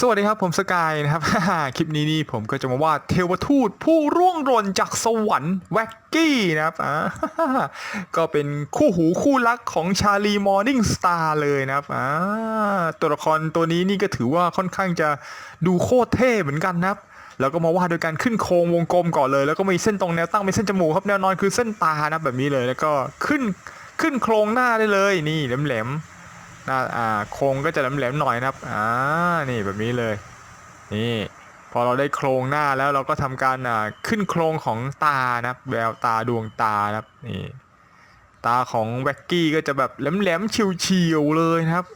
สวัสดีครับผมสกายนะครับ คลิปนี้นี่ผมก็จะมาวาดเทวทูตผู้ร่วงหล่นจากสวรรค์แว็กกี้นะครับอ่าก็เป็นคู่หูคู่รักของชาลีมอร์นิ่งสตาร์เลยนะครับอ่าตัวละครตัวนี้นี่ก็ถือว่าค่อนข้างจะดูโคตรเท่เหมือนกันนะครับ แล้วก็มาวาดโดยการขึ้นโครงวงกลมก่อนเลย แล้วก็มีเส้นตรงแนวตั้งเป็นเส้นจมูกครับแนวนอนคือเส้นตานะแบบนี้เลยแล้วก็ขึ้นขึ้นโครงหน้าได้เลยนี่แหลมๆ หน้าอ่าโครงก็จะแหลมๆหน่อยนะครับอ่านี่แบบนี้เลยนี่พอเราได้โครงหน้าแล้วเราก็ทำการอ่าขึ้นโครงของตานะครับแววตาดวงตานะครับนี่ตาของแว็กกี้ก็จะแบบแหลมๆเฉียวๆเลยนะครับ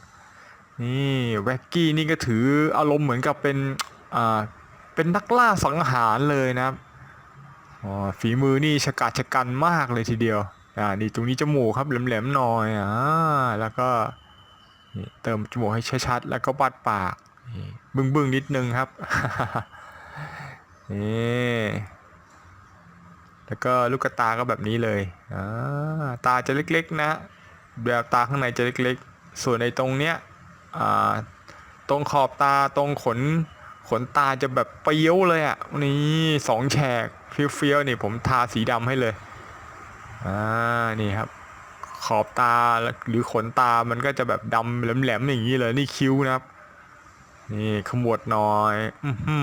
นี่แว็กกี้นี่ก็ถืออารมณ์เหมือนกับเป็นอ่าเป็นนักล่าสังหารเลยนะครับอ๋อฝีมือนี่ชะกาจชะกันมากเลยทีเดียวอ่านี่ตรงนี้จมูกครับแหลมๆหน่อยอ่าแล้วก็ เติมจมูกให้ชัดๆแล้วก็ปัดปากนี่บึ้งบึ้งๆนิดนึงครับนี่แล้วก็ลูกตาก็แบบนี้เลยอ่าตาจะเล็กๆนะแบบตาข้างในจะเล็กๆ ส่วนในตรงเนี้ยอ่าตรงขอบตาตรงขนขนตาจะแบบเปรี้ยวเลยอะนี่สองแฉกเฟี้ยวๆนี่ผมทาสีดำให้เลยอ่านี่ครับ ขอบตาหรือขนตามันก็จะแบบดำแหลมๆอย่างนี้เลยนี่คิ้วนะครับ นี่ขมวดหน่อยอื้อหื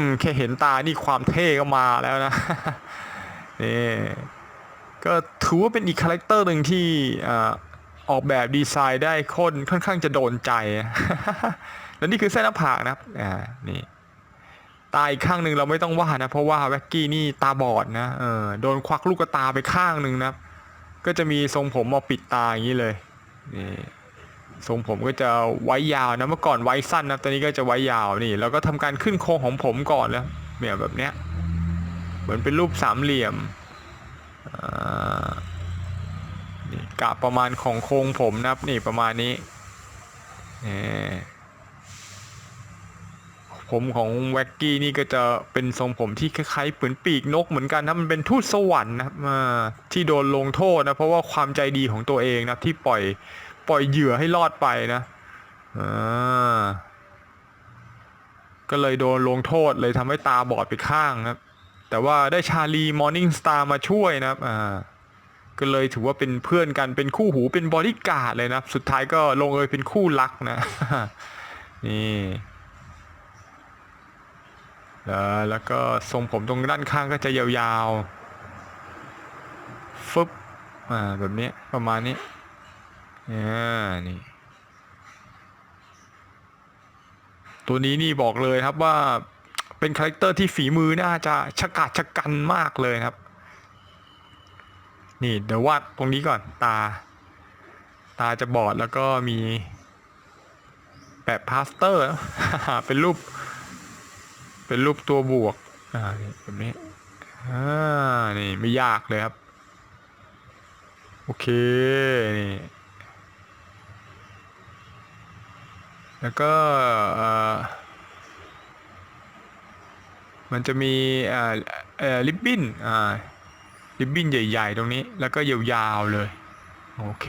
อแค่เห็นตานี่ความเท่ก็มาแล้วนะนี่ก็ถือว่าเป็นอีกคาแรคเตอร์หนึ่งที่ออกแบบดีไซน์ได้คนค่อนข้างจะโดนใจ แล้วนี่คือเส้นหน้าผากนะครับอ่านี่ตาอีกข้างหนึ่งเราไม่ต้องว่านะ เพราะว่าแว็กกี้นี่ตาบอดนะเออโดนควักลูกตาไปข้างหนึ่งนะครับ ก็จะมีทรงผมมาปิดตาอย่างนี้เลยนี่ทรงผมก็จะไว้ยาวนะเมื่อก่อนไว้สั้นนะตอนนี้ก็จะไว้ยาวนี่ แล้วก็ทำการขึ้นโครงของผมก่อนแล้วเนี่ยแบบเนี้ยเหมือนเป็นรูปสามเหลี่ยมนี่กะประมาณของโครงผมนะครับนี่ประมาณนี้นี่ ผมของแว็กกี้นี่ก็จะเป็นทรงผมที่คล้ายๆเหมือนปีกนกเหมือนกันนะมันเป็นทูตสวรรค์นะครับอ่าที่โดนลงโทษนะเพราะว่าความใจดีของตัวเองนะที่ปล่อยปล่อยเหยื่อให้รอดไปนะอ่าก็เลยโดนลงโทษเลยทำให้ตาบอดไปข้างนะครับ แต่ว่าได้ชาลีมอร์นิ่งสตาร์มาช่วยนะครับอ่าก็เลยถือว่าเป็นเพื่อนกันเป็นคู่หูเป็นบอดี้การ์ดเลยนะ สุดท้ายก็ลงเอยเป็นคู่รักนะ นี่ แล้วแล้วก็ทรงผมตรงด้านข้างก็จะยาวๆฟึบอ่าแบบนี้ประมาณนี้อ่านี่ตัวนี้นี่บอกเลยครับว่าเป็นคาแรคเตอร์ที่ฝีมือน่าจะชะกาจชะกันมากเลยครับ นี่เดี๋ยววาดตรงนี้ก่อนตา ตาจะบอดแล้วก็มี แปะพลาสเตอร์ เป็นรูป เป็นรูปตัวบวกอ่าแบบนี้อ่านี่ไม่ยากเลยครับ โอเค นี่ แล้วก็อ่อมันจะมีอ่อเอ่อริบบิ้นอ่าริบบิ้นใหญ่ ๆ ตรงนี้ แล้วก็ยาวๆเลย โอเค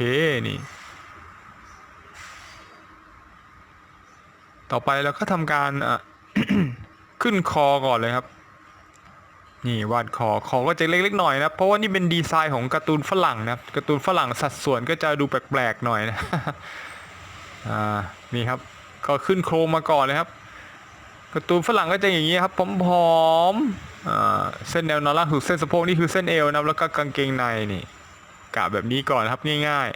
นี่ ต่อไปเราก็ทำการอะ ขึ้นคอก่อนเลยครับ นี่วาดคอคอก็จะเล็กๆหน่อยนะเพราะว่านี่เป็นดีไซน์ของการ์ตูนฝรั่งนะครับการ์ตูนฝรั่งสัดส่วนก็จะดูแปลกๆหน่อยนะอ่านี่ครับ ก็ขึ้นโครงมาก่อนเลยครับการ์ตูนฝรั่งก็จะอย่างนี้ครับผอมๆเส้นแนวนอนล่างคือเส้นสะโพกนี่คือเส้นเอวนะแล้วก็กางเกงในนี่กะแบบนี้ก่อนครับง่าย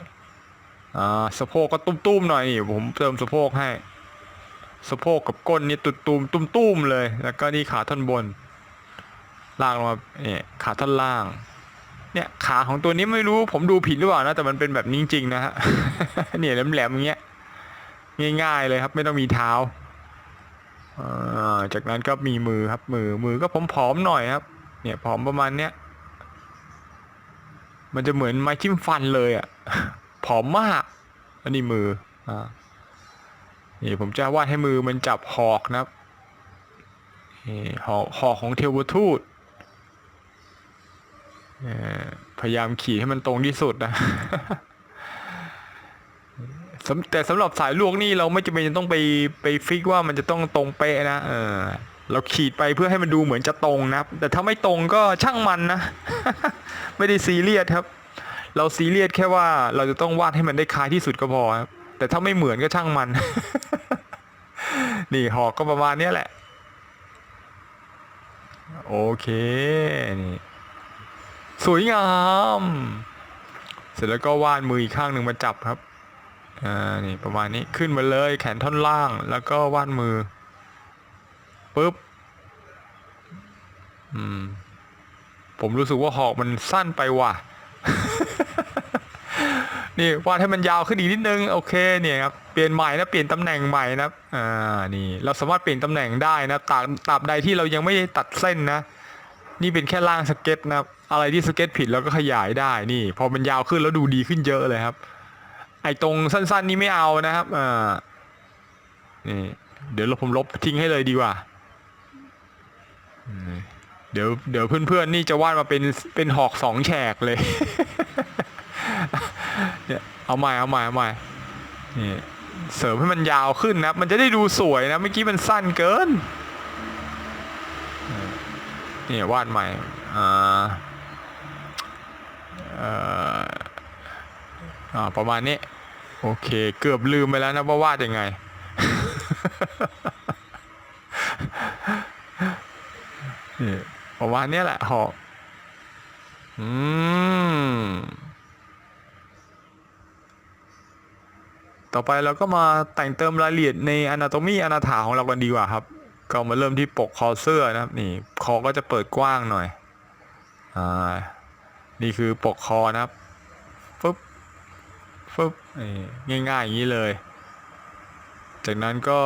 ๆอ่าสะโพกก็ตุ้มๆหน่อยนี่ผมเติมสะโพกให้ สะโพกกับก้นนี่ตุ่มๆตุ้มๆเลย แล้วก็นี่ขาท่อนบน ล่างลงมาเนี่ยขาท่อนล่าง เนี่ยขาของตัวนี้ไม่รู้ผมดูผิดหรือเปล่านะ แต่มันเป็นแบบนี้จริงๆนะฮะเนี่ยแหลมๆอย่างเงี้ยง่ายๆเลยครับ ไม่ต้องมีเท้าอ่าจากนั้นก็มีมือครับ มือมือก็ผอมๆหน่อยครับ เนี่ยผอมประมาณเนี้ยมันจะเหมือนไม้จิ้มฟันเลยอะ่ะผอมมากอันนี้มืออ่า นี่ผมจะวาดให้มือมันจับหอกนะครับนี่หอกหอกของเทวทูตพยายามขี่ให้มันตรงที่สุดนะแต่สำหรับสายลวกนี่เราไม่จำเป็นจะต้องไปไปฟิกว่ามันจะต้องตรงเป๊ะนะเออเราขีดไปเพื่อให้มันดูเหมือนจะตรงนะครับ แต่ถ้าไม่ตรงก็ช่างมันนะ ไม่ได้ซีเรียสครับ เราซีเรียสแค่ว่าเราจะต้องวาดให้มันได้คล้ายที่สุดก็พอครับ แต่ถ้าไม่เหมือนก็ช่างมัน นี่หอกก็ประมาณนี้แหละ โอเค นี่ สวยงาม เสร็จแล้วก็วาดมืออีกข้างหนึ่งมาจับครับ อ่า นี่ประมาณนี้ขึ้นมาเลยแขนท่อนล่าง แล้วก็วาดมือปุ๊บ อืม ผมรู้สึกว่าหอกมันสั้นไปว่ะ นี่วาดให้มันยาวขึ้นอีกนิดนึงโอเคเนี่ยครับเปลี่ยนใหม่นะเปลี่ยนตำแหน่งใหม่นะอ่านี่เราสามารถเปลี่ยนตำแหน่งได้นะตราบตราบใดที่เรายังไม่ตัดเส้นนะ นี่เป็นแค่ร่างสเก็ตนะอะไรที่สเก็ตผิดเราก็ขยายได้นี่ พอมันยาวขึ้นแล้วดูดีขึ้นเยอะเลยครับ ไอ้ตรงสั้น ๆ นี่ไม่เอานะครับอ่านี่เดี๋ยวเราผมลบทิ้งให้เลยดีกว่าเดี๋ยวเดี๋ยวเพื่อนๆนี่จะวาดมาเป็นเป็นหอกสองแฉกเลย เอาใหม่เอาใหม่เอาใหม่นี่เสริมให้มันยาวขึ้นนะ มันจะได้ดูสวยนะ เมื่อกี้มันสั้นเกิน นี่วาดใหม่อ่าเอ่ออ่าประมาณนี้ โอเค เกือบลืมไปแล้วนะว่าวาดยังไงนี่ประมาณนี้แหละหออืม ต่อไปเราก็มาแต่งเติมรายละเอียดใน Anatomy อนาถาของเรากันดีกว่าครับก็มาเริ่มที่ปกคอเสื้อนะครับนี่คอก็จะเปิดกว้างหน่อยอ่านี่คือปกคอนะครับฟึบฟึบนี่ง่ายๆอย่างนี้เลย จากนั้นก็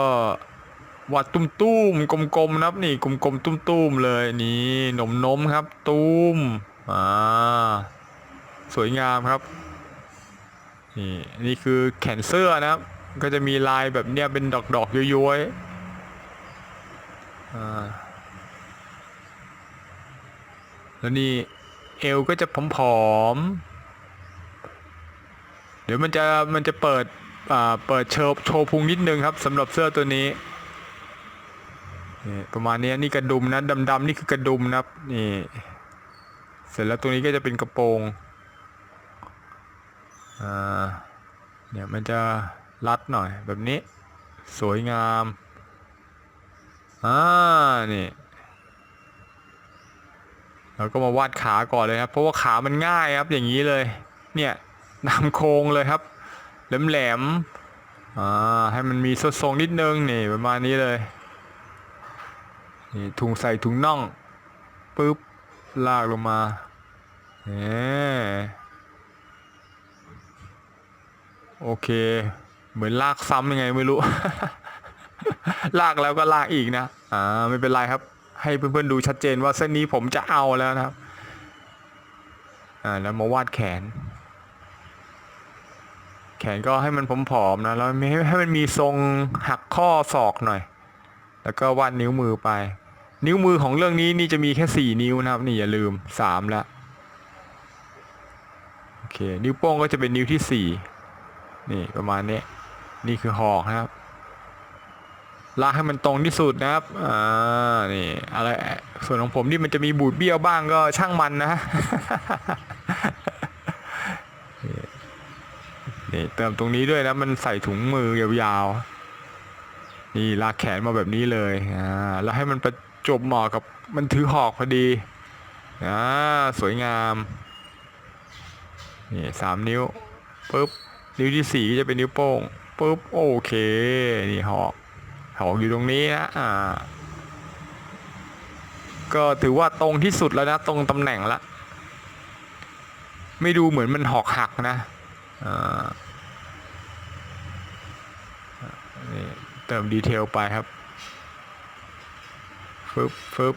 วัดตุ้มๆกลมๆนะครับนี่กลมๆตุ้มๆเลยนี่หนมนมๆครับ ตุ้มอ่าสวยงามครับ นี่นี่คือแขนเสื้อนะครับ ก็จะมีลายแบบเนี้ยเป็นดอกๆย้อยๆอ่าแล้วนี่เอวก็จะผอมๆเดี๋ยวมันจะมันจะเปิดอ่าเปิดโชว์โชว์พุงนิดนึงครับสำหรับเสื้อตัวนี้นี่ประมาณนี้นี่กระดุมนะดำๆนี่คือกระดุมนะครับนี่เสร็จแล้วตัวนี้ก็จะเป็นกระโปรง เนี่ยมันจะรัดหน่อยแบบนี้ สวยงาม อ่า นี่เราก็มาวาดขาก่อนเลยครับ เพราะว่าขามันง่ายครับอย่างนี้เลย เนี่ยนำโครงเลยครับ แหลมๆอ่าให้มันมีสดทรงนิดนึงนี่ประมาณนี้เลยนี่ถุงใส่ถุงน่องปุ๊บลากลงมาเนี่ย โอเค เหมือนลากซ้ำยังไงไม่รู้ ลากแล้วก็ลากอีกนะ อ่า ไม่เป็นไรครับ ให้เพื่อนๆดูชัดเจนว่าเส้นนี้ผมจะเอาแล้วนะครับ อ่า แล้วมาวาดแขน แขนก็ให้มันผอมๆนะ แล้วให้ให้มันมีทรงหักข้อศอกหน่อย แล้วก็วาดนิ้วมือไป นิ้วมือของเรื่องนี้นี่จะมีแค่สี่นิ้วนะครับ นี่อย่าลืมสามละ โอเค นิ้วโป้งก็จะเป็นนิ้วที่สี่ นี่ประมาณนี้ นี่คือหอกนะครับลากให้มันตรงที่สุดนะครับ อ่า นี่ อะไร ส่วนของผมนี่มันจะมีบูดเบี้ยวบ้างก็ช่างมันนะ นี่เติมตรงนี้ด้วยนะ มันใส่ถุงมือยาวๆ นี่ลากแขนมาแบบนี้เลย อ่า แล้วให้มันประจบเหมาะกับมันถือหอกพอดี อ่า สวยงาม นี่สามนิ้วปุ๊บ นิ้วที่สี่จะเป็นนิ้วโป้งปุ๊บโอเค นี่หอกหอกอยู่ตรงนี้นะอ่า ก็ถือว่าตรงที่สุดแล้วนะ ตรงตำแหน่งละไม่ดูเหมือนมันหอกหักนะอ่านี่เติมดีเทลไปครับฟึบฟึบ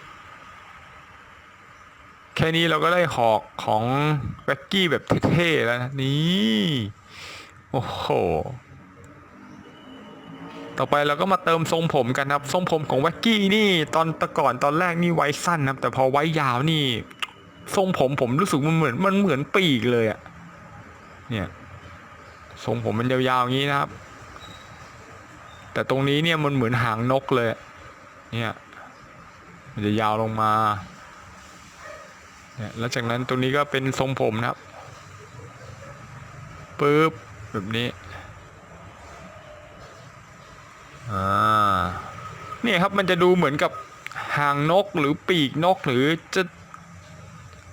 แค่นี้เราก็ได้หอกของแบ็กกี้แบบเท่ๆแล้วนะนี่ โอ้โห ต่อไปเราก็มาเติมทรงผมกันครับ ทรงผมของแว็กกี้นี่ตอนตะก่อนตอนแรกนี่ไว้สั้นนะครับ แต่พอไว้ยาวนี่ ทรงผมผมรู้สึกมันเหมือนมันเหมือนปีกเลยอะเนี่ย ทรงผมมันยาวๆอย่างนี้นะครับ แต่ตรงนี้เนี่ยมันเหมือนหางนกเลย เนี่ย มันจะยาวลงมา เนี่ย แล้วจากนั้นตรงนี้ก็เป็นทรงผมนะครับปึ๊บ แบบนี้อ่านี่ครับมันจะดูเหมือนกับหางนกหรือปีกนกหรือจะ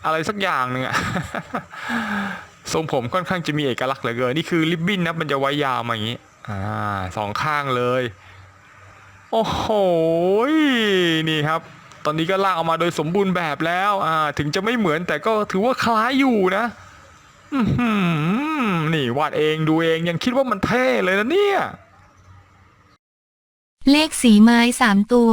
อะไรสักอย่างหนึ่งอะทรงผมค่อนข้างจะมีเอกลักษณ์เหลือเกินนี่คือริบบิ้นนะมันจะไว้ยาวมาอย่างนี้อ่าสองข้างเลย โอ้โหนี่ครับ ตอนนี้ก็ลากออกมาโดยสมบูรณ์แบบแล้วอ่าถึงจะไม่เหมือนแต่ก็ถือว่าคล้ายอยู่นะ นี่วาดเองดูเองยังคิดว่ามันเท่เลยนะเนี่ย เลขสีไม้สามตัว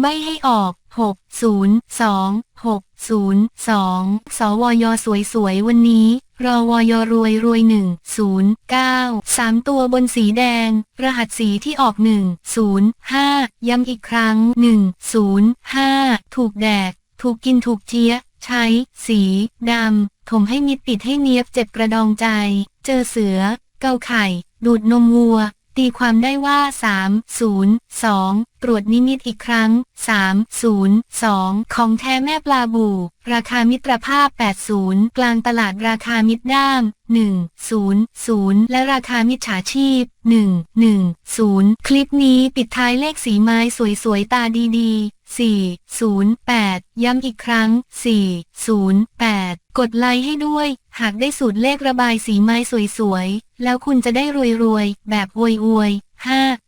ไม่ให้ออก 6 0 2 6 0 2 สวยสวยสวยวันนี้ รอวยรวยรวย 1 0 9 3 ตัวบนสีแดง รหัสสีที่ออก 1 0 5 ย้ำอีกครั้ง 1 0 5 ถูกแดก ถูกกินถูกเจี๊ย ใช้ สีดำถมให้มิดปิดให้เนียบเจ็บกระดองใจ เจอเสือ เกาไข่ ดูดนมวัว ตีความได้ว่า 3 0 2 ตรวจนิมิตอีกครั้ง 3 0 2 ของแท้แม่ปลาบู ราคามิตรภาพ 80 กลางตลาดราคามิตรด้าม 1 0 0 และราคามิจฉาชีพ 1 1 0 คลิปนี้ปิดท้ายเลขสีไม้สวยๆตาดีๆ 4 0 8 ย้ำอีกครั้ง 4 0 8 กดไลค์ให้ด้วย หากได้สูตรเลขระบายสีไม้สวยๆ แล้วคุณจะได้รวยๆ แบบอวยๆ 5